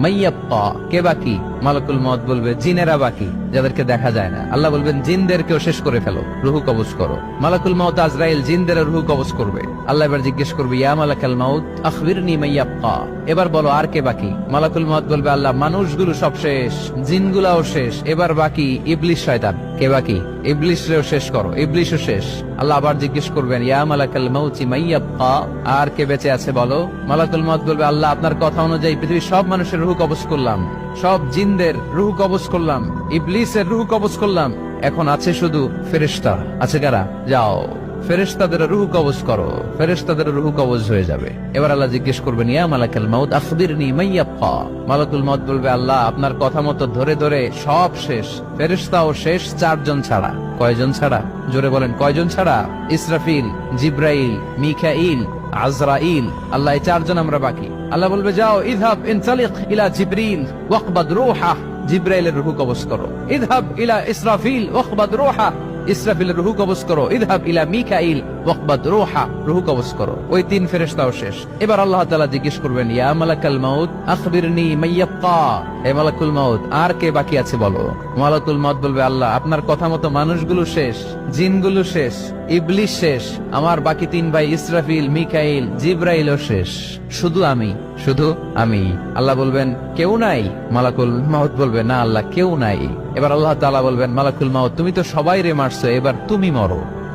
মাইয়াপ্পা শেষ এবার মাইয়াপ্পা। বলো, আর কে বাকি? মালাকুল মাউত বলবে, আল্লাহ, মানুষগুলো সব শেষ, জিনগুলাও শেষ, এবার বাকি ইবলিশ শয়তান। কে বাকি? ইবলিশরেও শেষ করো, ইবলিশও শেষ। আল্লাহ আবার জিজ্ঞেস করবেন, ইয়া মালাকাল মাউতি মাইয়াব্বা আর কে বেঁচে আছে বলো? মালাকুল মাউত বলবে, আল্লাহ, আপনার কথা অনুযায়ী পৃথিবীর সব মানুষের রুহ কবজ করলাম। সব জিনদের রুহ কবজ করলাম। ইবলিসের রুহ কবজ করলাম। এখন আছে শুধু ফেরেশতা। আছে কারা? যাও। ফেরেশতাদের রুহ কবজ করো। ফেরেশতাদের রুহ কবজ হয়ে যাবে। এবার আল্লাহ জিজ্ঞেস করবেন, ইয়া মালাকাল মাউত আখবিরনি মাইয়াব্বা মালাকুল মাউত বলবে, আল্লাহ, আপনার কথা মতো ধরে ধরে সব শেষ। ফেরেশতাও শেষ চারজন ছাড়া। কয়জন ছাড়া? জোরে বলেন, কয়জন ছাড়া? ইসরাফিল, জিব্রাইল মিখাইল আজরাইল আল্লাহ এই চারজন আমরা বাকি আল্লাহ বলবে যাও ইদহাব ইনসালিক ইলা জিব্রিল ওয়াকবাদ রূহা জিব্রাইলের রুহু কবজ করো ইদহাব ইলা ইসরাফিল ওয়াকবাদ রূহা ইসরাফিলের রুহু কবজ করো ইদহাব ইলা মিকাইল কবজ করো। ওই তিন শেষ। এবার আল্লাহ তাআলা জিজ্ঞেস করবেন, ইয়া আর কে বাকি আছে বলো? মালাকুল বলবে, আল্লাহ, আপনার কথা মতো মানুষগুলো শেষ, জিনগুলো শেষ ইবলিশ শেষ, আমার বাকি তিন ভাই ইসরাফিল, মিকাইল, জিব্রাইলও শেষ। শুধু আমি শুধু আমি। আল্লাহ বলবেন, কেউ নাই? মালাকুল মাউত বলবে, না, আল্লাহ, কেউ নাই। এবার আল্লাহ তালা বলবেন, মালাকুল মাউত, তুমি তো সবাই রে মারছো, এবার তুমি মরো।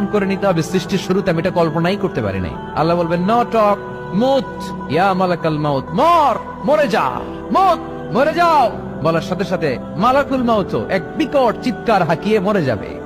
বরণ করে নিতে হবে। সৃষ্টির শুরুতে আমি এটা কল্পনাই করতে পারি নাই। আল্লাহ বলবেন, ন, টক মাউত, মর, মরে মরে যাও। বলার সাথে সাথে, মালাকুল মাউত এক বিকট চিৎকার হাকিয়ে মরে যাবে।